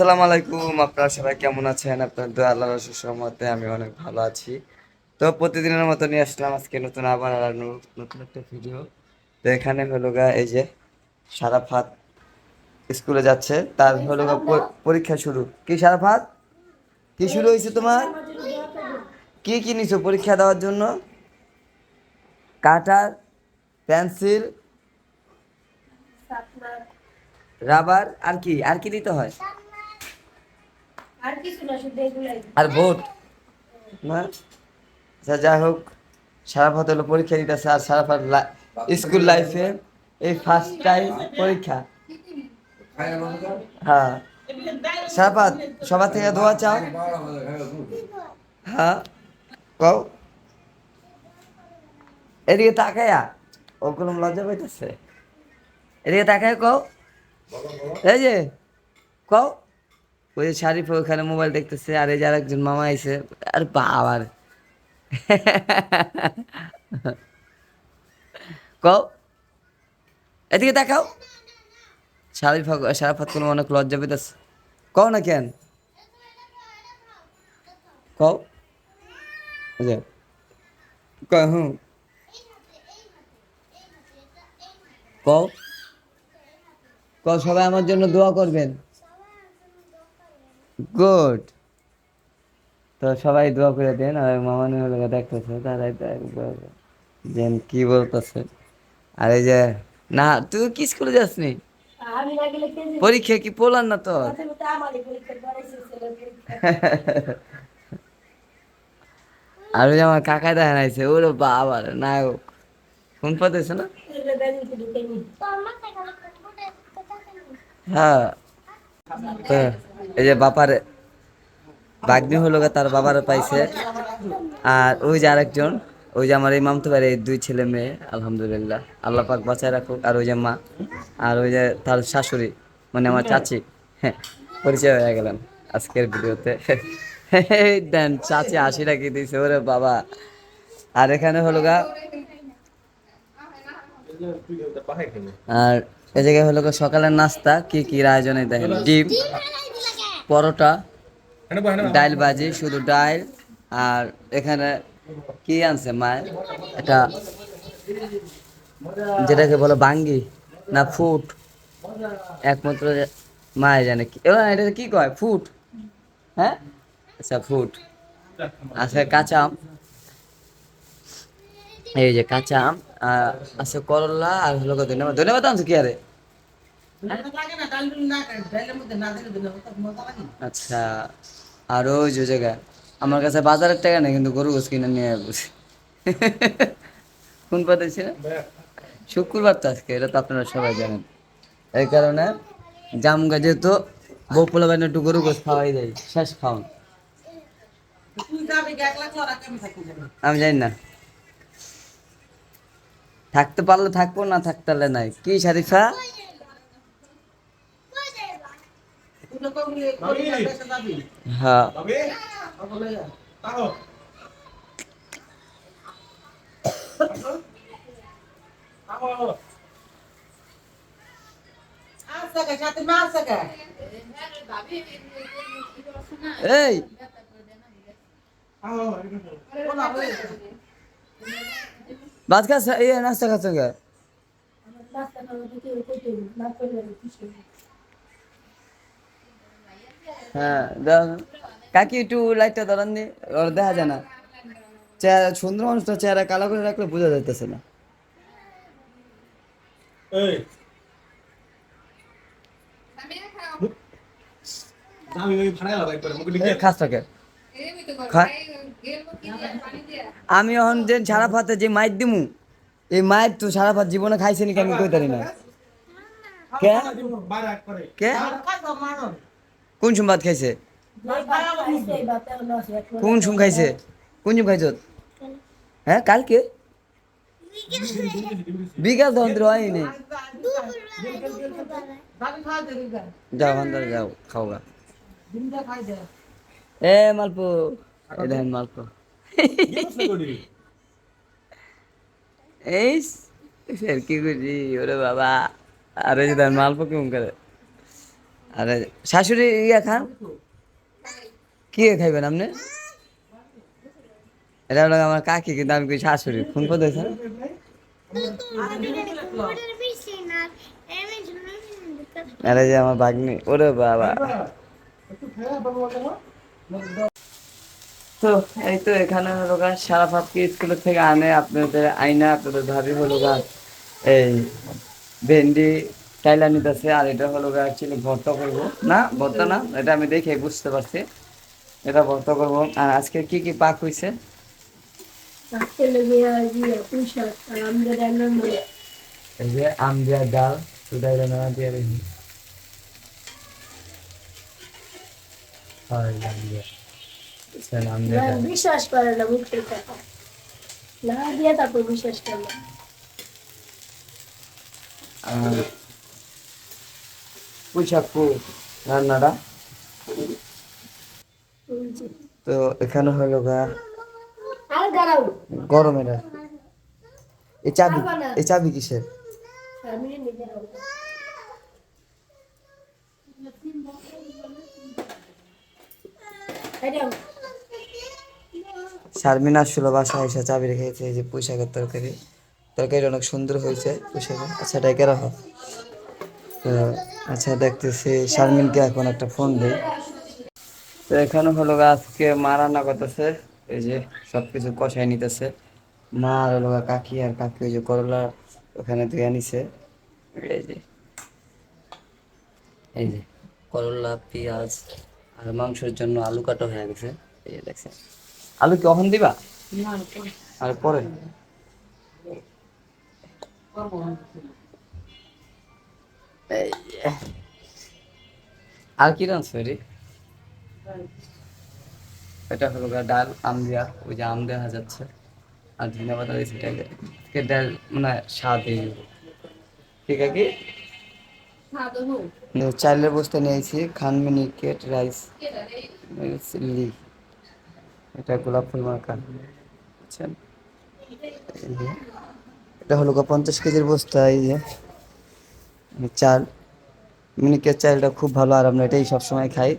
সালাম আলাইকুম, আপনারা সবাই কেমন আছেন? আপনার দোয়া আল্লাহ রসুর সহমতে আমি অনেক ভালো আছি। তো প্রতিদিনের মতো নিয়ে আসলাম আজকে নতুন, আবার নতুন একটা ভিডিও তো এখানে হলো গা, এই যে সারাফাত স্কুলে যাচ্ছে। তার হলো গা পরীক্ষা শুরু। কি সারাফাত? কি শুরু হয়েছে তোমার? কি কি নিছো পরীক্ষা দেওয়ার জন্য? কাটার, পেন্সিল, রাবার, আর কি? আর কি দিতে হয়? আর কিছু না শুধু এগুলাই। আর ভোট না। আচ্ছা যাই হোক সারাফাত হলো পরীক্ষা দিতেছে আর সারাফাত স্কুল লাইফে এই ফার্স্ট টাইম পরীক্ষা। হ্যাঁ। সারাফাত সবার থেকে দোয়া চাও। হ্যাঁ। কও। এদিকে তাকায়া। ও কোনো লজ্জা পাইতেছে। এদিকে তাকায় কও। এই যে কও। ওই যে শারিফ ওখানে মোবাইল দেখতেছে, আর এই যে আরেকজন মামা আইছে। আর বাবার। কও, এদিকে দেখাও। শারিফ শারাফাত কোনো অনেক লজ্জা পেতেছে। কও না কেন? কও, হুম। কও। কও, সবাই আমার জন্য দোয়া করবেন। গুড তো সবাই দোয়া করে দেন আর মামানি হলো দেখতেছে তারাই যেন কি বলতেছে। আর এই যে না তুই কি স্কুলে যাসনি? পরীক্ষা কি পড়লাম না তো আর ওই যে আমার কাকাই দেখা নাইছে ওরে বাবার নায়ক। ফোন পাতেছে না? নি। হ্যাঁ। তো এই যে বাপার বাগ্নি হলো তার বাবার পাইছে। আর ওই যে আরেকজন, ওই যে আমার মামতো ভাইয়ের এই দুই ছেলে মেয়ে, আলহামদুলিল্লাহ। আল্লাহ পাক বাঁচায় রাখুক। আর ওই যে মা, আর ওই যে তার শাশুড়ি মানে আমার চাচি হ্যাঁ পরিচয় হয়ে গেলেন আজকের ভিডিওতে। দেন, চাচি হাসি রাখি দিয়েছে, ওরে বাবা। আর এখানে হলো গা আর এই জায়গায় হলো সকালের নাস্তা, কি কি আয়োজনে দেখেন? ডিম। পরোটা ডাইল ভাজি শুধু ডাইল আর এখানে কি আনছে মায়ের এটা যেটাকে বলো বাঙ্গি না ফুট? একমাত্র যে- মায়ে জানে কি। এবার এটা কি কয়? ফুট? হ্যাঁ? আচ্ছা ফুট। আচ্ছা কাঁচা আম। এই যে কাঁচা আম আর আছে করলা আর হলো ধন্যবাদ ধন্যবাদ আনছো কি আরে? আচ্ছা আর ওই যে জায়গায় আমার কাছে বাজারের টাকা নেই কিন্তু গরু গোস কিনে নিয়ে বসে কোন পথে ছিল? শুক্রবার তো আজকে এটা তো আপনারা সবাই জানেন। এই কারণে জাম গাছে তো বউ পোলা বাইন একটু গরু গোস খাওয়াই দেয় শেষ খাওয়ান। আমি জানি? না। থাকতে পারলে থাকব না থাকতে পারলে নাই। কি শারিফা হ্যাঁ এই ভাত খাচ্ছ এই নাস্তা খাচ্ছ কে নাস্তা খাওয়া থেকে কইতে না করলে কিছু হ্যাঁ কাকি একটু লাইটটা ধরান দি ওর দেখা যায় না। চেহারা সুন্দর মানুষটা চেহারা কালো করে রাখলে বোঝা যাইতেছে না। খাসটাকে। আমি এখন যে সারা ভাতে যে মাইর দিমু এই মায়ের তো সারা ভাত জীবনে খাইছে নাকি আমি কই তারি না কে? কে কোন সুম ভাত খাইছে? কোন সুম খাইছে? কোন সুম খাইছ? হ্যাঁ কালকে? তখন তো হয়নি যাও আন্দার যাও খাও গা এ, মালপো। দেখেন মালপো। এই কি করছি ওরে বাবা। আরে যে মালপো কেমন করে? আরে শাশুড়ি ইয়া খান? কি খাইবেন আপনি? এটা হলো আমার কাকি, কিন্তু আমি শাশুড়ি। ফোন করে আরে যে আমার বাগনি ওরে বাবা। তো এই তো এখানে হলো গা, সারা পাপকে স্কুলের থেকে আনে আপনাদের, আইনা আপনাদের ভাবি হলো গা, এই ভেন্ডি টাইলা নিতেছে আর এটা হলো অ্যাকচুয়ালি ভর্তা করব। না ভর্তা না এটা আমি দেখে বুঝতে পারছি। এটা ভর্তা করব। আর আজকে কি কি পাক আমাদের এই যে আম দিয়া ডাল সুদাই রান্না দিয়ে রেখি। বিশ্বাস করে না মুখে টাকা না দিয়ে তারপর বিশ্বাস করে না আর রান্নাটা। তো এখানে হলো গা গরম। এটা। এই চাবি এই চাবি কিসের? শারমিন আসলো বাসায় এসে চাবি রেখেছে যে পুঁইশাকের তরকারি। তরকারি অনেক সুন্দর হয়েছে পুঁইশাকের আচ্ছা এটা কেরা হয় তো আচ্ছা দেখতেছি শারমিনকে এখন একটা ফোন দিই। তো এখানে হলো আজকে মা রান্না করতেছে এই যে সব কিছু কষাই নিতেছে। মা আর হলো কাকি আর কাকি ওই যে করলা ওখানে ধুয়ে নিছে এই যে এই যে করলা পেঁয়াজ আর মাংসের জন্য আলু কাটা হয়ে গেছে। এই যে দেখছেন। আলু কি কখন দিবা? আর পরে। আর কি রান্না সরি এটা হলো ডাল আম দিয়া ওই যে আম দেওয়া যাচ্ছে। আর ধন্যবাদ এটাকে আজকে ডাল মানে স্বাদ ঠিক আছে? কি চাইলের বস্তা নিয়েছি খান মিনিকেট রাইস চিল্লি এটা গোলাপ ফুল বুঝছেন? এটা হলো পঞ্চাশ কেজির বস্তা এই যে। চাল মিনিকেট চালটা খুব ভালো, আর আমরা এটাই সবসময় খাই।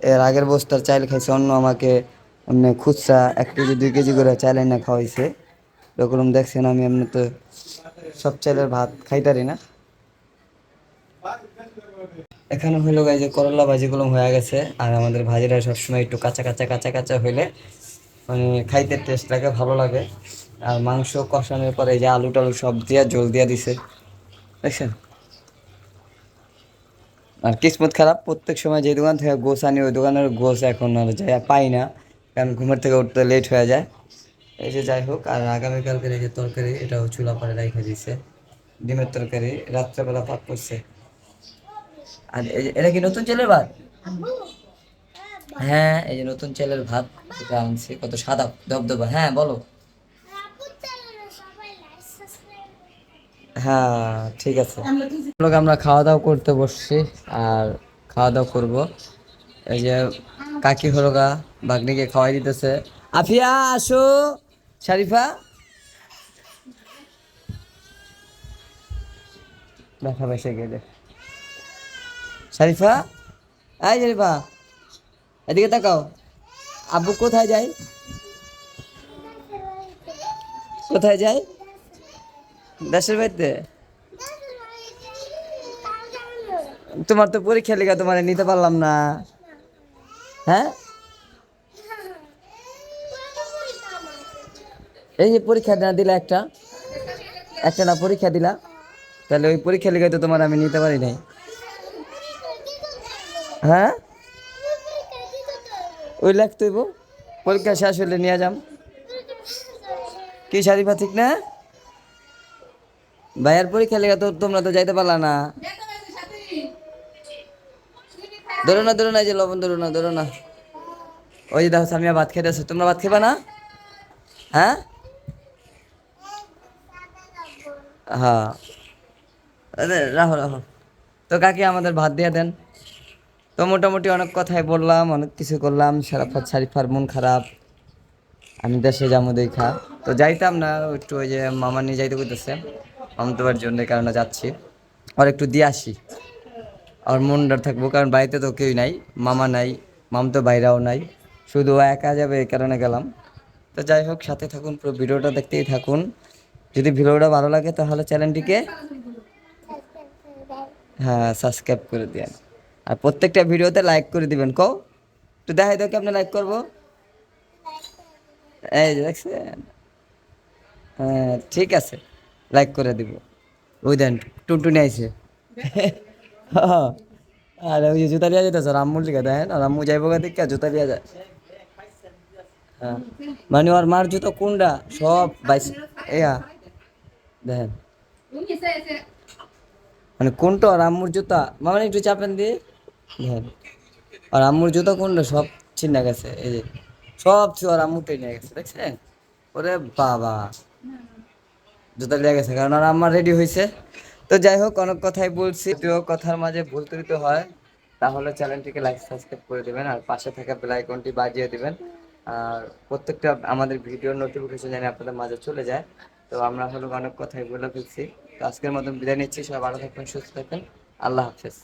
এর আগের বস্তার চাল খাইছে, অন্য আমাকে এমনি খুচরা এক কেজি, দুই কেজি করে চাল এনে খাওয়াইছে। এরকম দেখছেন আমি, এমনি তো সব চালের ভাত খাইতারি না। এখানে হলো যে করলা ভাজিগুলো হয়ে গেছে, আর আমাদের ভাজিটা সবসময় একটু কাঁচা কাঁচা কাঁচা কাঁচা হইলে মানে খাইতে টেস্ট লাগে, ভালো লাগে। আর মাংস কষানোর পরে এই যে আলু টালু সব দিয়া, জল দিয়া দিছে। দেখছেন? আর কিসমত খারাপ, প্রত্যেক সময় যে দোকান থেকে গোস আনি, ওই দোকানের গোস এখন আর যাই পাই না। কারণ ঘুমের থেকে উঠতে লেট হয়ে যায়। এই যে যাই হোক, আর আগামীকালকের এই যে তরকারি, এটাও চুলা পরে রেখে দিছে। ডিমের তরকারি, রাত্রেবেলা পাক করছে। আর এটা কি নতুন চালের ভাত? হ্যাঁ এই যে নতুন চালের ভাত আনছি। কত সাদা দবদবা হ্যাঁ বলো। হ্যাঁ ঠিক আছে। লোক আমরা খাওয়া দাওয়া করতে বসছি আর খাওয়া দাওয়া করব। এই যে কাকি হলো গা বাগনিকে খাওয়াই দিতেছে। আফিয়া আসো। শারিফা। দেখা বেসে গেলে শারিফা আয় শারিফা এদিকে তাকাও। আব্বু কোথায় যায়? কোথায় যায়? দেশের বাড়িতে? তোমার তো পরীক্ষা লেগে তোমার নিতে পারলাম না। হ্যাঁ? এই যে পরীক্ষা না দিলা একটা একটা না পরীক্ষা দিলা, তাহলে ওই পরীক্ষা লেগে তো তোমার আমি নিতে পারি নাই। হ্যাঁ? ওই লাগতে হইব। পরীক্ষা শেষ হলে নিয়ে যাম। কি শারিফা ঠিক না? ভাইয়ার পরীক্ষা লেগে তো তোমরা তো যাইতে পারলা না। ধরো না ধরো না যে লবণ, ধরো না ধরো না। ওই যে দেখো সামিয়া ভাত খেতে আসো তোমরা ভাত খেবা না? হ্যাঁ? হ্যাঁ। রাখো রাখো তো কাকি, আমাদের ভাত দিয়ে দেন। তো মোটামুটি অনেক কথাই বললাম, অনেক কিছু করলাম। সারাফাত শারিফার মন খারাপ। আমি দেশে যাব দেখা। তো যাইতাম না, একটু ওই যে মামা নিয়ে যাইতে করতেছে মামতবার জন্য কারণে যাচ্ছি। আর একটু দিয়ে আসি। আর মনটা থাকব, কারণ বাড়িতে তো কেউই নাই, মামা নাই, মাম তো বাইরাও নাই, শুধু একা যাবে এই কারণে গেলাম। তো যাই হোক, সাথে থাকুন, পুরো ভিডিওটা দেখতেই থাকুন। যদি ভিডিওটা ভালো লাগে, তাহলে চ্যানেলটিকে হ্যাঁ সাবস্ক্রাইব করে দিন আর প্রত্যেকটা ভিডিওতে লাইক করে দিবেন, কও। তো দেখাই দাও কি আপনি লাইক করব। এই দেখছেন? হ্যাঁ ঠিক আছে। লাইক করে দিব। ওই দেন, টুনটুনি আইছে। আর ওই জুতা লিয়া যেতেছে রাম্মুর লিখে আর রাম্মু যাইব দিকে জুতা লিয়া যায়। হ্যাঁ। মানে ওর মার জুতো কোনটা সব বাইশ এয়া। দেখেন। মানে কোনটা আর আম্মুর জুতা, মামা একটু চাপেন দিয়ে দেখেন। আর আম্মুর জুতো কোনটা সব ছিন্না গেছে, এই যে। সব আর আম্মুরটাই নিয়ে গেছে, দেখছেন? ওরে বাবা। জুতা লেগে গেছে, কারণ আর আমার রেডি হয়েছে। তো যাই হোক, অনেক কথাই বলছি। যদিও কথার মাঝে ভুল ত্রুটি হয়, তাহলে চ্যানেলটিকে লাইক সাবস্ক্রাইব করে দেবেন আর পাশে থাকা বেল আইকনটি বাজিয়ে দেবেন। আর প্রত্যেকটা আমাদের ভিডিওর নোটিফিকেশন জানি আপনাদের মাঝে চলে যায়। তো আমরা হলো অনেক কথাই বলে ফেলছি। তো আজকের মতন বিদায় নিচ্ছি। সবাই ভালো থাকবেন, সুস্থ থাকবেন। আল্লাহ হাফেজ।